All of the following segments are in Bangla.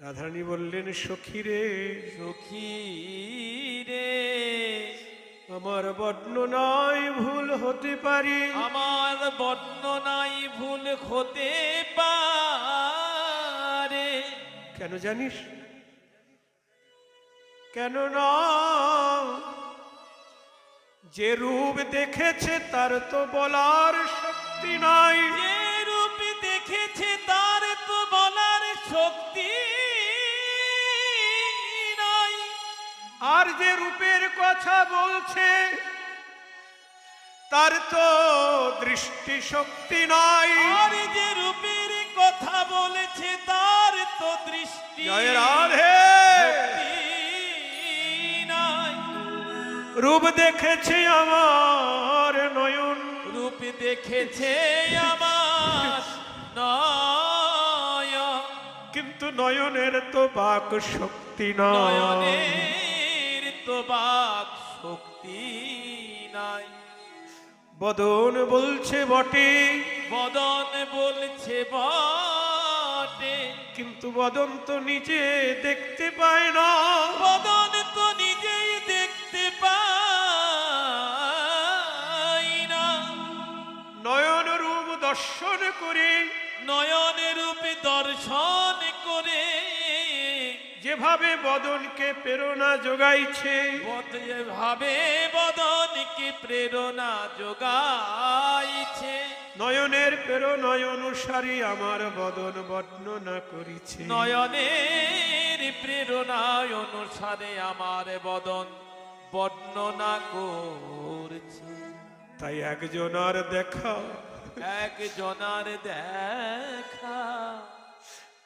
রাধারানী বললেন সখী রে সখী রে আমার বর্ণনায় ভুল হতে পারে। আমার বর্ণনাই ভুল হতে পারে। কেন জানিস? কেন না যে রূপ দেখেছে তার তো বলার শক্তি নাই। যে আর যে রূপের কথা বলছে তার তো দৃষ্টি শক্তি নাই। আর যে রূপের কথা বলেছে তার তো দৃষ্টি রাধে। রূপ দেখেছে আমার নয়ন। রূপ দেখেছে আমার নয়ন। কিন্তু নয়নের তো বাক শক্তি নয় নয়নের বাক শক্তি নাই। বদন বলছে বটে। বদন বলছে বটে। কিন্তু বদন তো নিজে দেখতে পায় না। বদন তো নিজেই দেখতে পাই না। নয়ন রূপ দর্শন করে। নয়ন রূপে দর্শন করে। যেভাবে বদনকে প্রেরণা যোগাইছে ভাবে বদনকে প্রেরণা যোগাইছে নয়নের প্রেরণায় অনুসারী আমার বদন বর্ণনা করিছে। নয়নের প্রেরণায় অনুসারে আমার বদন বর্ণনা করছে। তাই একজনার দেখা। একজনার দেখা।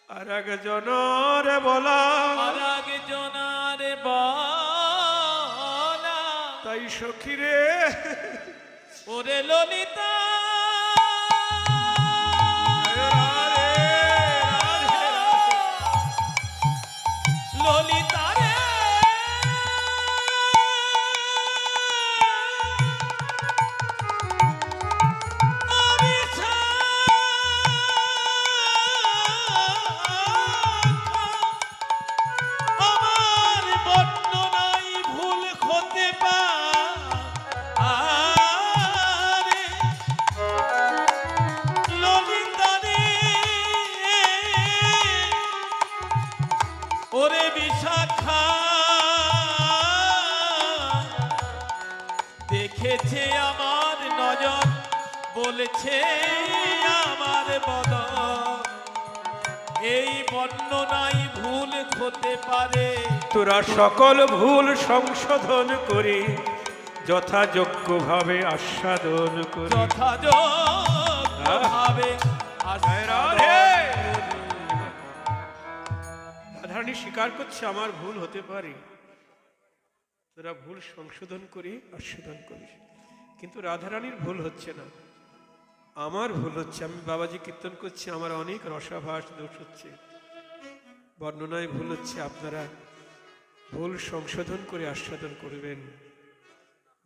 আর জনরে বলা। আর একজনার বলা। তাই সখীরে ওরে ললিতা সকল ভুল সংশোধন করে যথাযোগ্য ভাবে আস্বাদন করে। যথাযোগ্যভাবে রাধে। রাধারানী স্বীকার করছে আমার ভুল হতে পারে। তোরা ভুল সংশোধন করে আস্বাদন করিস। কিন্তু রাধারানীর ভুল হচ্ছে না। আমার ভুল হচ্ছে। আমি বাবাজি কীর্তন করছি আমার অনেক রসাভাস দোষ হচ্ছে। বর্ণনায় ভুল হচ্ছে আপনারা ভুল সংশোধন করে আস্বাদন করবেন।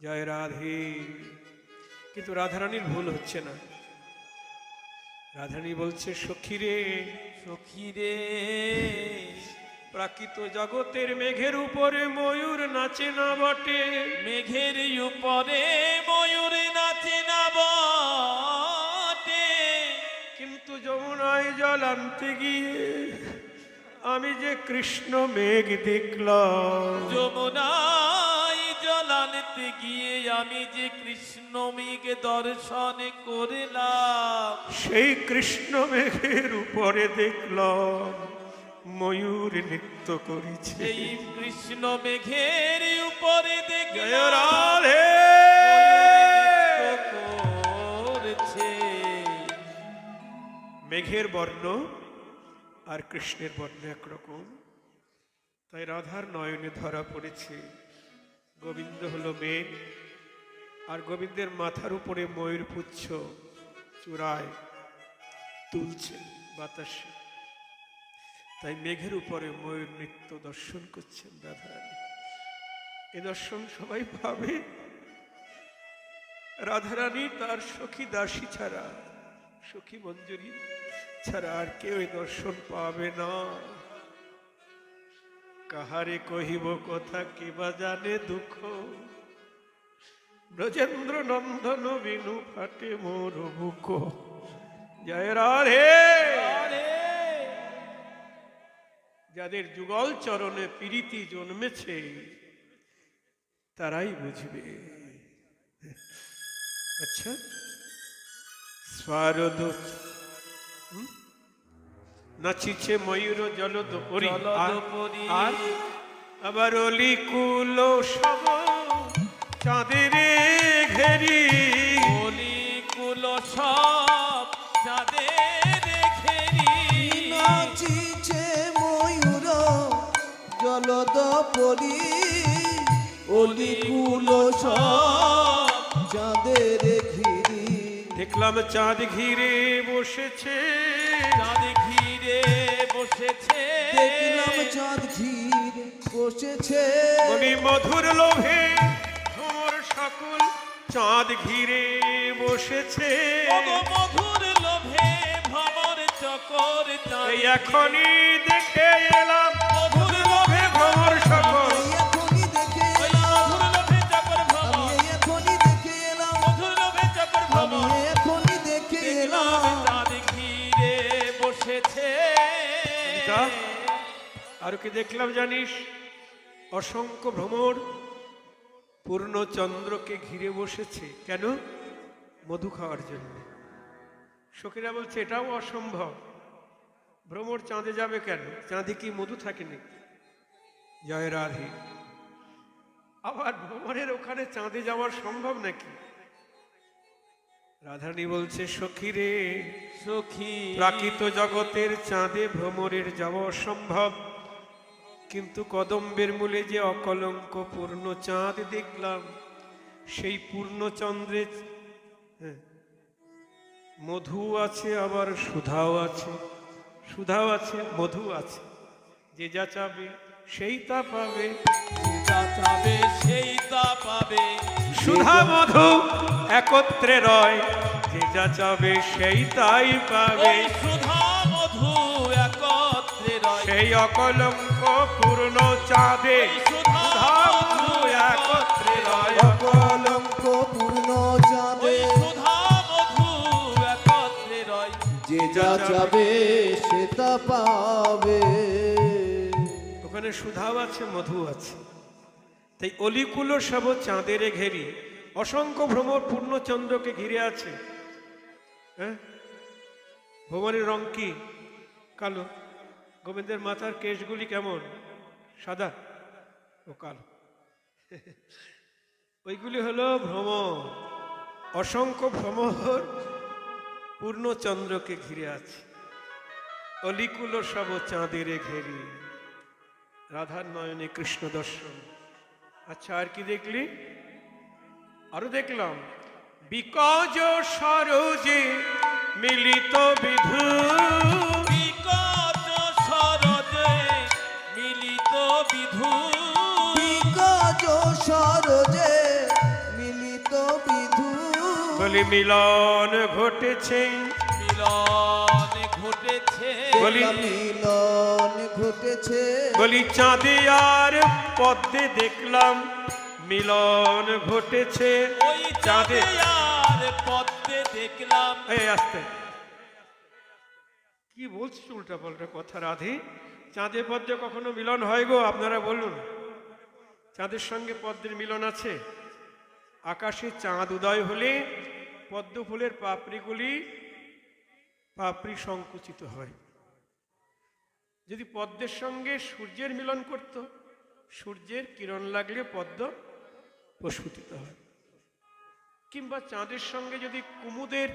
জয় রাধে। কিন্তু রাধারানীর ভুল হচ্ছে না। রাধারানী বলছে সখী রে সখী রে প্রাকৃত জগতের মেঘের উপরে ময়ূর নাচে না বটে। মেঘের উপরে ময়ূর নাচে না বটে। কিন্তু যমুনায় জল আনতে গিয়ে আমি যে কৃষ্ণ মেঘ দেখলাম। যমুনায় জলানতে গিয়ে আমি যে কৃষ্ণ মেঘ দর্শন করলাম। সেই কৃষ্ণ মেঘের উপরে দেখলাম ময়ূর নৃত্য করেছে। সেই কৃষ্ণ মেঘের উপরে করছে। মেঘের বর্ণ আর কৃষ্ণের বর্ণ একরকম। তাই রাধার নয়নে ধরা পড়েছে। গোবিন্দ হলো মেঘ আর গোবিন্দের মাথার উপরে ময়ূর পুচ্ছ, চূড়ায় তুলছে বাতাসে। তাই মেঘের উপরে ময়ূর নৃত্য দর্শন করছেন রাধারানী এ দর্শন সবাই ভাবে রাধারানী তার সখী দাসী ছাড়া সখী মঞ্জুরি ছাড়া আর কেউ দর্শন পাবে না। কাহারে কহিব কথা কিবা জানে দুঃখ? ব্রজেন্দ্র নন্দন বিনু ফাটে মোর বুক জয় রাধে। যাদের যুগল চরণে প্রীতি জন্মেছে তারাই বুঝবে। আচ্ছা স্বারদ? নাচিছে ময়ূর জলদ পরি। জলদপরি। আর আবার অলি কুল সব চাঁদের ঘেরি। বলি কুল সব চাঁদের ঘেরি। নাচিছে ময়ূর জলদ পরি। অলিকুল সব চাঁদের ঘিরি। দেখলাম চাঁদ ঘিরে বসেছে। চাঁদ ঘিরে বসেছে। দেখলাম চাঁদ ঘিরে বসেছে মধুর লোভে ভোর সকল চাঁদ ঘিরে বসেছে মধুর লোভে ভ্রমর চকর এখনই দেখে এলাম। মধুর আর কি দেখলাম জানিস? অসংখ্য ভ্রমর। পূর্ণ চন্দ্রকে ঘিরে বসেছে। কেন? মধু খাওয়ার জন্য। সখীরা বলছে এটাও অসম্ভব। ভ্রমর চাঁদে যাবে কেন? চাঁদে কি মধু থাকে নাকি জয় রাধে। আবার ভ্রমণের ওখানে চাঁদে যাওয়া সম্ভব নাকি? রাধারানী বলছে সখীরে সখী। প্রাকৃত জগতের চাঁদে ভ্রমরের যাওয়া অসম্ভব। কিন্তু কদম্বের মূলে যে অকলঙ্ক পূর্ণ চাঁদ দেখলাম সেই পূর্ণচন্দ্রে হ্যাঁ, মধু আছে আবার সুধাও আছে সুধাও আছে মধু আছে। যে যা চাবে সেই তা পাবে যা সেই তা পাবে। সুধা মধু একত্রে রয় যে যা চাবে সেই তাই পাবে। সুধা সেই অকলঙ্ক পূর্ণ চাঁদে অকলঙ্ক পূর্ণ চাঁদে ওই মধু একত্রে রয় যে যা চাবে সে তা পাবে। ওখানে সুধাও আছে মধু আছে। তাই অলিকুলো সব চাঁদের ঘেরি। অসংখ্য ভ্রমর পূর্ণচন্দ্রকে ঘিরে আছে। হ্যাঁ? ভ্রমণের রং কি? কালো। গোবিন্দের মাথার কেশগুলি কেমন? সাদা ও কালো। ওইগুলি হলো ভ্রমর। অসংখ্য ভ্রমর পূর্ণচন্দ্রকে ঘিরে আছে। অলিকুল সব চাঁদের ঘেরি। রাধার নয়নে কৃষ্ণ দর্শন। আচ্ছা আর কি দেখলি? আরও দেখলাম। বিকজ সরোজে মিলিত বিধু বলি মিলন ঘটেছে। মিলন ঘটেছে। বলি মিলন ঘটেছে। বলি চাঁদে আর পদ্মে দেখলাম মিলন ঘটেছে। ওই চাঁদে চাঁদে। আর পদ্মে দেখলাম। এই আসতে। কি বলছিস উল্টা পাল্টা কথা রাধে? চাঁদে পদ্মে কখনো মিলন হয় গো? আপনারা বলুন। চাঁদের সঙ্গে পদ্মের মিলন আছে? আকাশে চাঁদ উদয় হলে পদ্ম ফুলের পাপড়িগুলি পাপড়ি সংকুচিত হয়। যদি পদ্মের সঙ্গে সূর্যের মিলন করত, সূর্যের কিরণ লাগলে পদ্ম প্রস্ফুটিত হয়। কিংবা চাঁদের সঙ্গে যদি কুমুদের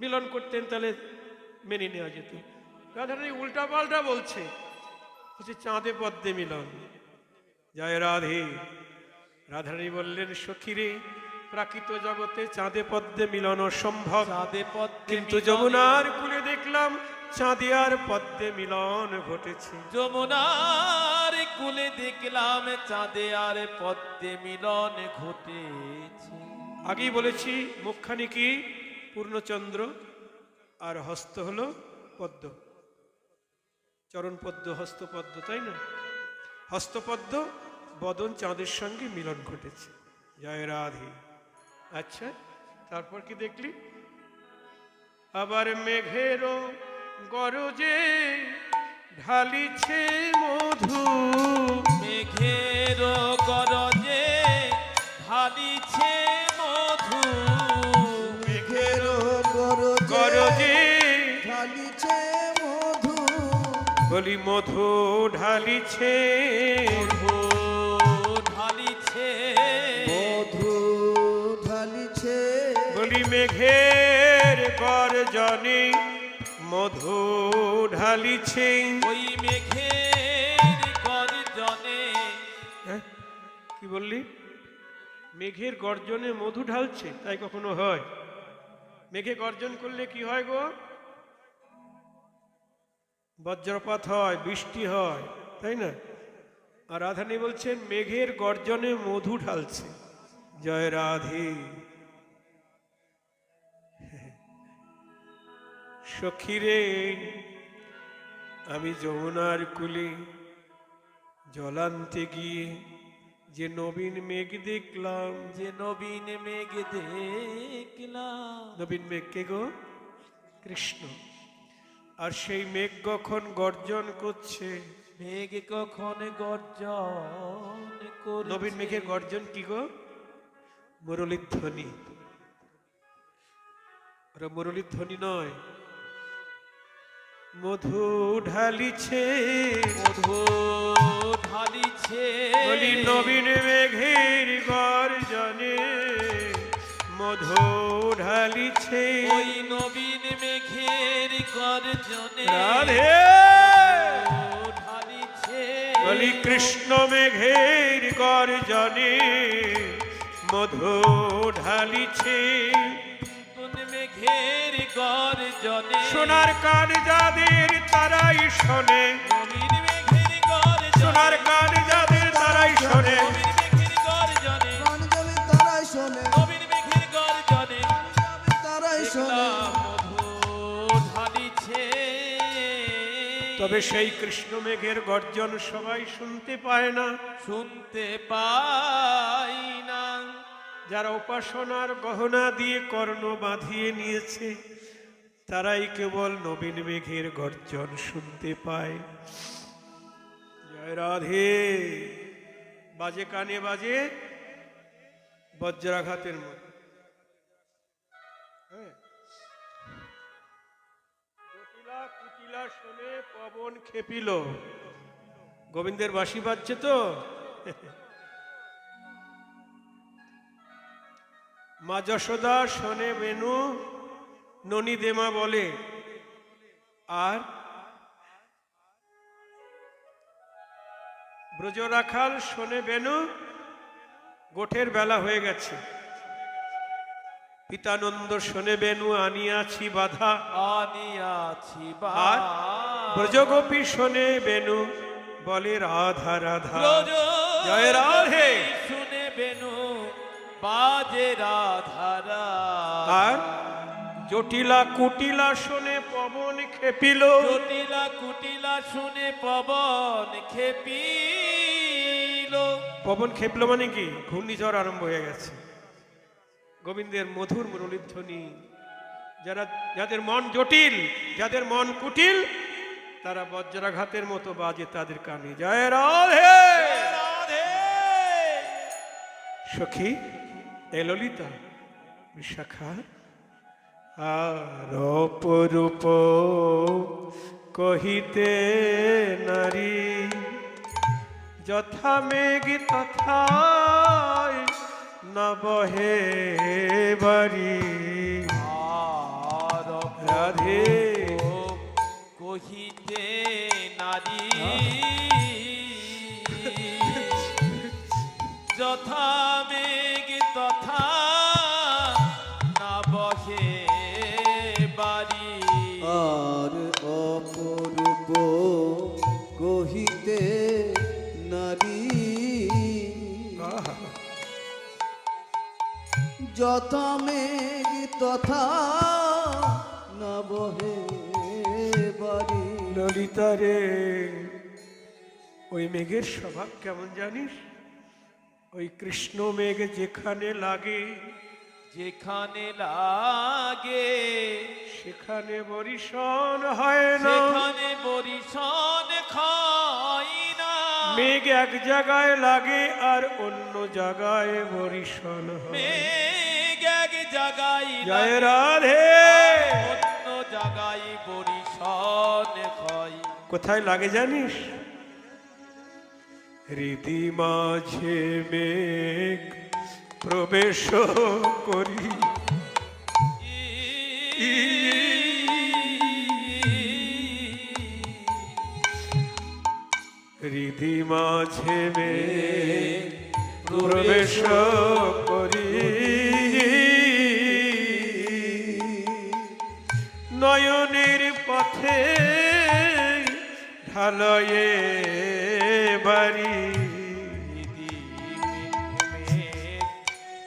মিলন করতেন, তাহলে মেনে নেওয়া যেত। রাধারানী উল্টা পাল্টা বলছে হচ্ছে চাঁদে পদ্মে মিলন। জয় রাধে। রাধারানী বললেন, সখীরে প্রাকৃত জগতে চাঁদে পদ্মে মিলন অসম্ভব চাঁদে পদ্মে কিন্তু যমুনার কুলে দেখলাম চাঁদে আর পদ্মে মিলন ঘটেছে। যমুনার কুলে দেখলাম চাঁদে আর পদ্মে মিলন ঘটেছে। আগেই বলেছি মুখখানি কি? পূর্ণচন্দ্র আর হস্ত হলো পদ্ম। চরণ পদ্ম হস্ত পদ্ম তাই না? হস্তপদ্ম বদন চাঁদের সঙ্গে মিলন ঘটেছে। জয় রাধে। আচ্ছা তারপর কি দেখলি? আবার মেঘেরও গরজে ঢালিছে মধু। মেঘের গরজে ঢালিছে মধু। মেঘের গরজে গরজে ঢালিছে মধু। বলি মধু ঢালিছে। মধু ঢালিছে মেঘের গর্জনে মধু ঢালিছে। ওই মেঘের গর্জনে? কি বললি? মেঘের গর্জনে মধু ঢালছে? তাই কখনো হয়? মেঘে গর্জন করলে কি হয় গো? বজ্রপাত হয় বৃষ্টি হয় তাই না? আর রাধানী বলছেন মেঘের গর্জনে মধু ঢালছে। জয় রাধে। সখীরে আমি যমুনার কুলে জলান্তে গিয়ে যে নবীন মেঘ দেখলাম। যে নবীন মেঘ দেখলাম। নবীন মেঘ কে গো? কৃষ্ণ। আর সেই মেঘ কখন গর্জন করছে? মেঘ কখন গর্জন নবীন মেঘের গর্জন কি গো? মুরলীর ধ্বনি ওরা মুরলীর ধ্বনি নয় মধু ঢালিছে। মধু ঢালিছে। বলি নবীন মেঘের গর্জনে মধু ঢালিছে। ওই নবীন মেঘের গর্জনে রাধে। মধু ঢালিছে। বলি কৃষ্ণ মেঘের গর্জনে মধু ঢালিছে। নতুন মেঘের সোনার কান যাদের তারাই শোনে। নবীন মেঘের গর্জনে। সোনার কান যাদের তারাই শোনে। নবীন মেঘের গর্জনে। প্রাণ তারাই শোনে। নবীন মেঘের গর্জনে। তারাই শোনে। মধু তবে সেই কৃষ্ণ মেঘের গর্জন সবাই শুনতে পায় না। শুনতে পাই না। যারা উপাসনার গহনা দিয়ে কর্ণ বাঁধিয়ে নিয়েছে। তারাই কেবল নবীন মেঘের গর্জন শুনতে পায়। জয় রাধে। বাজে কানে বাজে বজ্রাঘাতের মতো হ্যাঁ। কুটিলা শুনে পবন খেপিল। গোবিন্দের বাঁশি বাজছে তো। মা যশোদা শোনে বেনু। ননী দেমা বলে আর ব্রজ রাখাল শোনে বেনু গোঠের বেলা হয়ে গেছে। পিতানন্দ শোনে বেনু আনিয়াছি বাধা। আনিয়াছি আর ব্রজগোপী শোনে বেনু বলে রাধা রাধা। জয় রাধে। শুনে বেনু বাজে রাধারা আর জটিলা কুটিলা শুনে পবন খেপিল। জটিলা কুটিলা শুনে পবন খেপিল। পবন খেপলো মানে কি? ঘূর্ণিঝড় আরম্ভ হয়ে গেছে। গোবিন্দের মধুর মুরলীধ্বনি যারা যাদের মন জটিল যাদের মন কুটিল তারা বজ্রাঘাতের মতো বাজে তাদের কানে। জয় রাধে! রাধে! সখী এ ললিতা বিশাখা আর অপরূপ কহিতে নারী যথা মেঘ তথা নবহে বাড়ি। আর রাধে। কহিতে নারী যথা মেঘ তথা নবহে বাড়ি ললিতা রে ওই মেঘের স্বভাব কেমন জানিস? ওই কৃষ্ণ মেঘ যেখানে লাগে যেখানে লাগে সেখানে বরিশন হয় না। সেখানে বরিশন খাই না। মেঘ এক জায়গায় লাগে আর অন্য জায়গায় বরিশন হয়। জায়গায় জয় রাধে। অন্য জায়গায় বরিশন খাই কোথায় লাগে জানিস? হৃদি মাঝে মেঘ প্রবেশ করি। হৃদি মাঝে মেঘ প্রবেশ করি। পথে ঢালয়ে বাড়ি।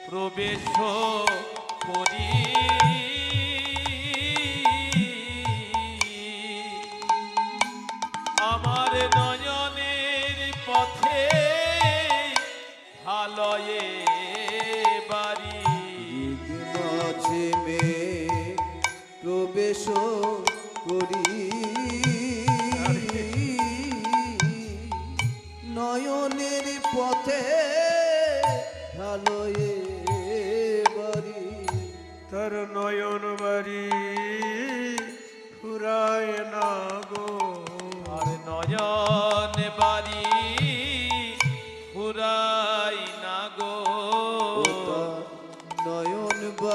প্রবেশ করি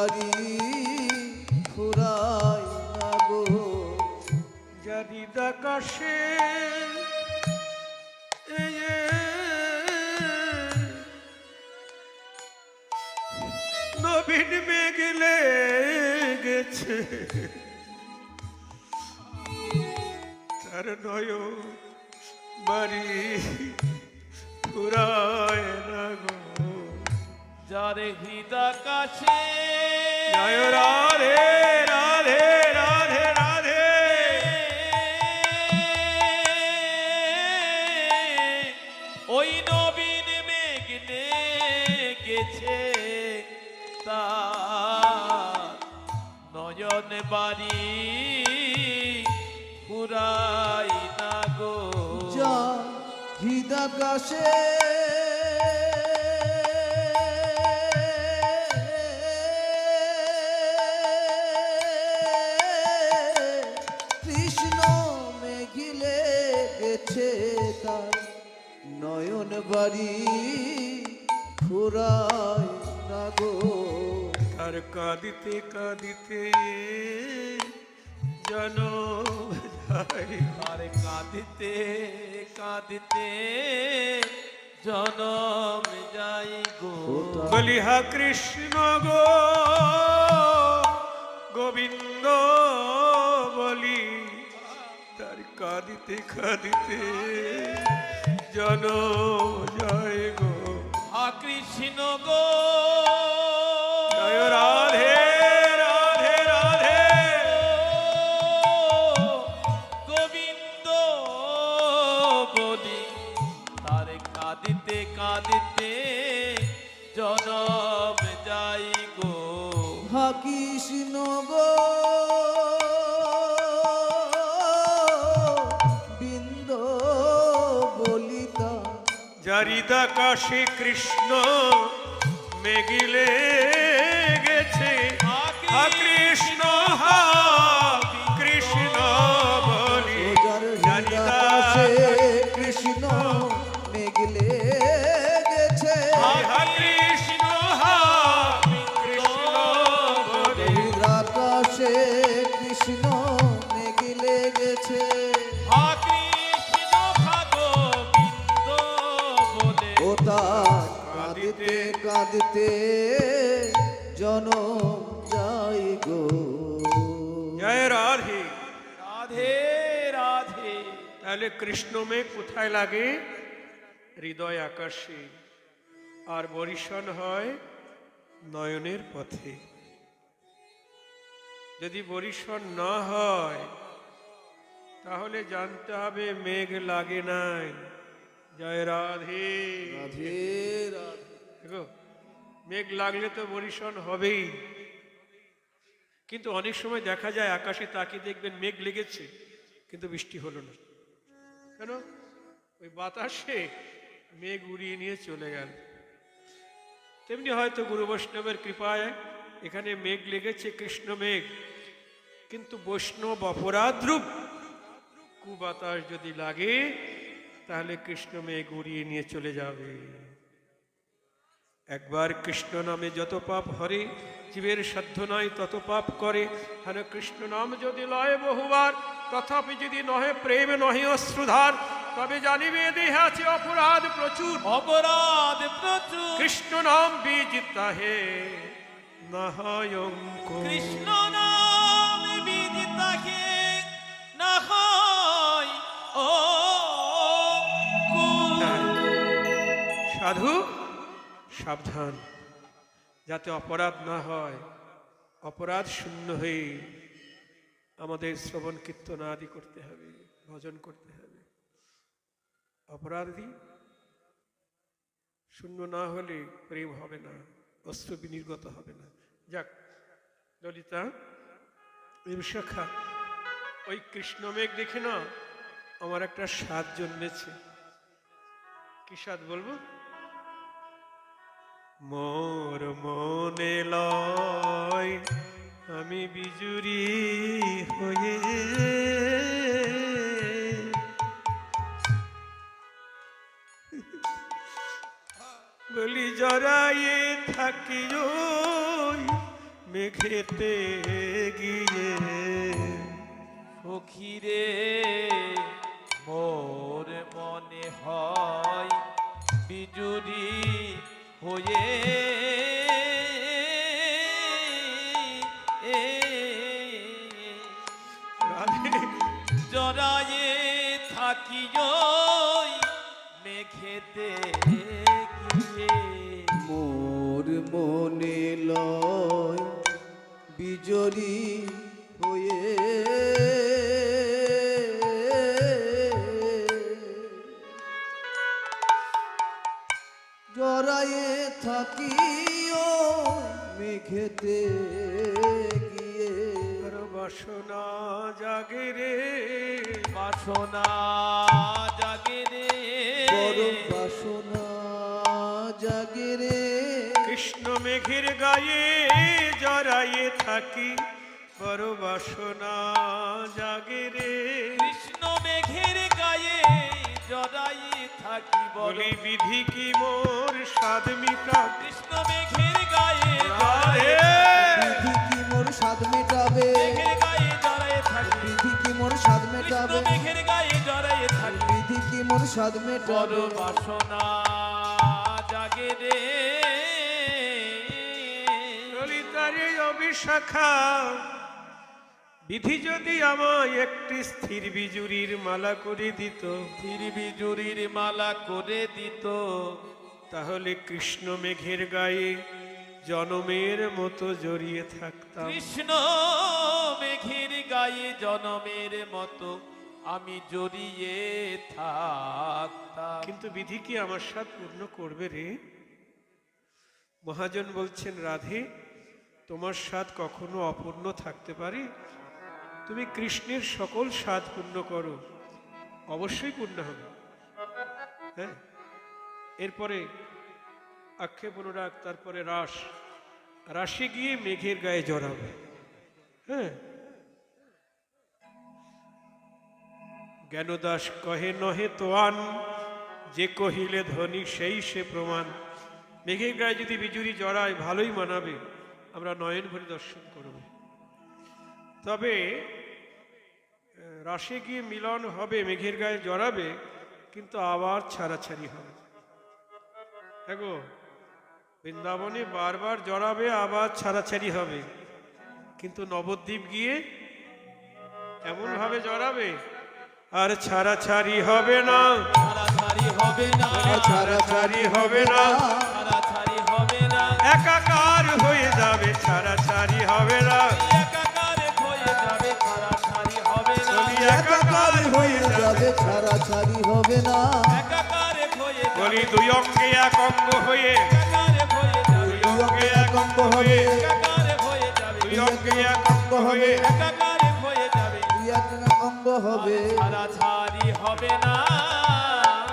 বাড়ি ফুরাই গো যদি আকাশে নবীন মেঘলে গেছে তার নয় বাড়ি ফুরায় না গো। যার হৃদাকাশে জয় রাধে রাধে রাধে রাধে। ওই নবীন মেঘনে গেছে তার নয়ন বাড়ি পুরাই না গো। যা হৃদাকাশে বাড়ি ফুরায় না গো। তার কাঁদিতে কাঁদিতে জন আর কাঁদিতে কাঁদিতে জনম যাই গো। বলি হা কৃষ্ণ গো গোবিন্দ বলি। তার কাঁদিতে কাঁদিতে জন জয় গো কৃষ্ণ গো। জারিদা কাশে কৃষ্ণ মেঘিলে গেছে কৃষ্ণ হা কৃষ্ণ বলি। কাঁদিতে জনম যাই গো। জয় রাধে। রাধে রাধে। তাহলে কৃষ্ণ মেঘ কোথায় লাগে? হৃদয় আকাশে। আর বরিশন হয় নয়নের পথে। যদি বরিশন না হয় তাহলে জানতে হবে মেঘ লাগে নাই। জয় রাধে। রাধে রাধে। দেখো মেঘ লাগলে তো বরিশন হবেই। কিন্তু অনেক সময় দেখা যায় আকাশে তাকিয়ে দেখবেন মেঘ লেগেছে, কিন্তু বৃষ্টি হলো না। কেন? ওই বাতাসে মেঘ উড়িয়ে নিয়ে চলে গেল। তেমনি হয়তো গুরু বৈষ্ণবের কৃপায় এখানে মেঘ লেগেছে, কৃষ্ণ মেঘ। কিন্তু বৈষ্ণব অপরাধরূপ কুবাতাস যদি লাগে, তাহলে কৃষ্ণ মেঘ উড়িয়ে নিয়ে চলে যাবে। একবার কৃষ্ণ নামে যত পাপ হরে জীবের সাধ্য নয় তত পাপ করে। হেন কৃষ্ণ নাম যদি লয় বহুবার তথাপি যদি নহে প্রেম নহে অশ্রুধার তবে জানিবে দেহে আছে অপরাধ প্রচুর। অপরাধ প্রচুর। কৃষ্ণ নাম বিজিতা হে। কৃষ্ণ নাম বিদিতাকে না হয়। ও সাধু সাবধান, যাতে অপরাধ না হয়। অপরাধ শূন্য হয়ে আমাদের শ্রবণ কীর্তন আদি করতে হবে, ভজন করতে হবে। অপরাধী শূন্য না হলে প্রেম হবে না, অস্ত্র বিনির্গত হবে না। যাক, ললিতা বিশাখা ওই কৃষ্ণ মেঘ দেখে না আমার একটা স্বাদ জন্মেছে। কি স্বাদ বলব? মোর মনে লয়, আমি বিজুরি হয়ে বলি জড়াইয়ে থাকি মেঘেতে গিয়ে। সখিরে মোর মনে হয় বিজুরি হয়ে জড়ায়ে থাকি মেঘেতে মোর মনে লয় বিজরি থাকি বড় বাসনা জাগে রে। কৃষ্ণ মেঘের গায়ে জড়াই থাকি বলি। বিধি কি মোর স্বাদ মিটা কৃষ্ণ মেঘের গায়ে বিধি কি মোর স্বাদ মেটাবে? মেঘের গায়ে জড়াই থাকি। বিধি কি মোর কৃষ্ণ মেটাবে? মেঘের গায়ে জড়াই থাকি। বিধি কি মোর স্বাদ বড় মেটাবে? বাসনা জাগে রে। অবিশাখা বিধি যদি আমায় একটি স্থির বিজুরির মালা করে দিত ফিরবি জুরির মালা করে দিত তাহলে কৃষ্ণ মেঘের গায়ে জনমের মতো জড়িয়ে থাকতাম। কৃষ্ণ মেঘের গায়ে জনমের মতো আমি জড়িয়ে থাকতাম। কিন্তু বিধি কি আমার সাথ পূর্ণ করবে রে? মহাজন বলছেন রাধে তোমার স্বাদ কখনো অপূর্ণ থাকতে পারে? তুমি কৃষ্ণের সকল স্বাদ পূর্ণ করো। অবশ্যই পূর্ণ হবে। হ্যাঁ? এরপরে আক্ষেপ অনুরাগ, তারপরে রাস। রাসে গিয়ে মেঘের গায়ে জড়াবে। হ্যাঁ? জ্ঞানদাস কহে, নহে তোয়ান, যে কহিলে ধনী সেই সে প্রমাণ। মেঘের গায়ে যদি বিজুরি জড়ায়, ভালোই মানাবে। আমরা নয়ন ভরে দর্শন করব। তবে রাসে গিয়ে মিলন হবে মেঘের গায়ে জড়াবে কিন্তু আবার ছাড়াছাড়ি হবে। দেখো বৃন্দাবনে বারবার জড়াবে আবার ছাড়াছাড়ি হবে। কিন্তু নবদ্বীপ গিয়ে এমন ভাবে জড়াবে আর ছাড়াছাড়ি হবে না। ছাড়াছাড়ি হবে না। ছাড়াছাড়ি হবে না। ছাড়াছাড়ি হবে না। একাকার দুই অঙ্গে এক অঙ্গ হয়ে। দুই অঙ্গে এক অঙ্গ হয়ে। দুই অঙ্গে এক অঙ্গ হয়ে। দুই হবে। ছাড়া হবে না।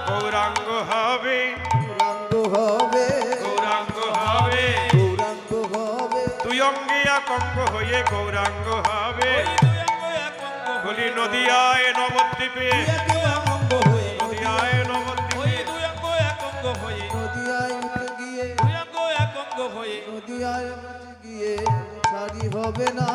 গৌরাঙ্গ হবে। গৌরাঙ্গ হবে। গৌরাঙ্গ হবে। গৌরাঙ্গ হবে। দুই অঙ্গে এক অঙ্গ হয়ে গৌরাঙ্গ হবে। বলি নদিয়ায় নবদ্বীপে। নদিয়ায় নবদ্বীপে। অঙ্গ হয়ে। নদিয়ায় উঠে গিয়ে দুই অঙ্গ এক অঙ্গ হয়ে। নদিয়ায় উঠে গিয়ে ছাড়ি হবে না।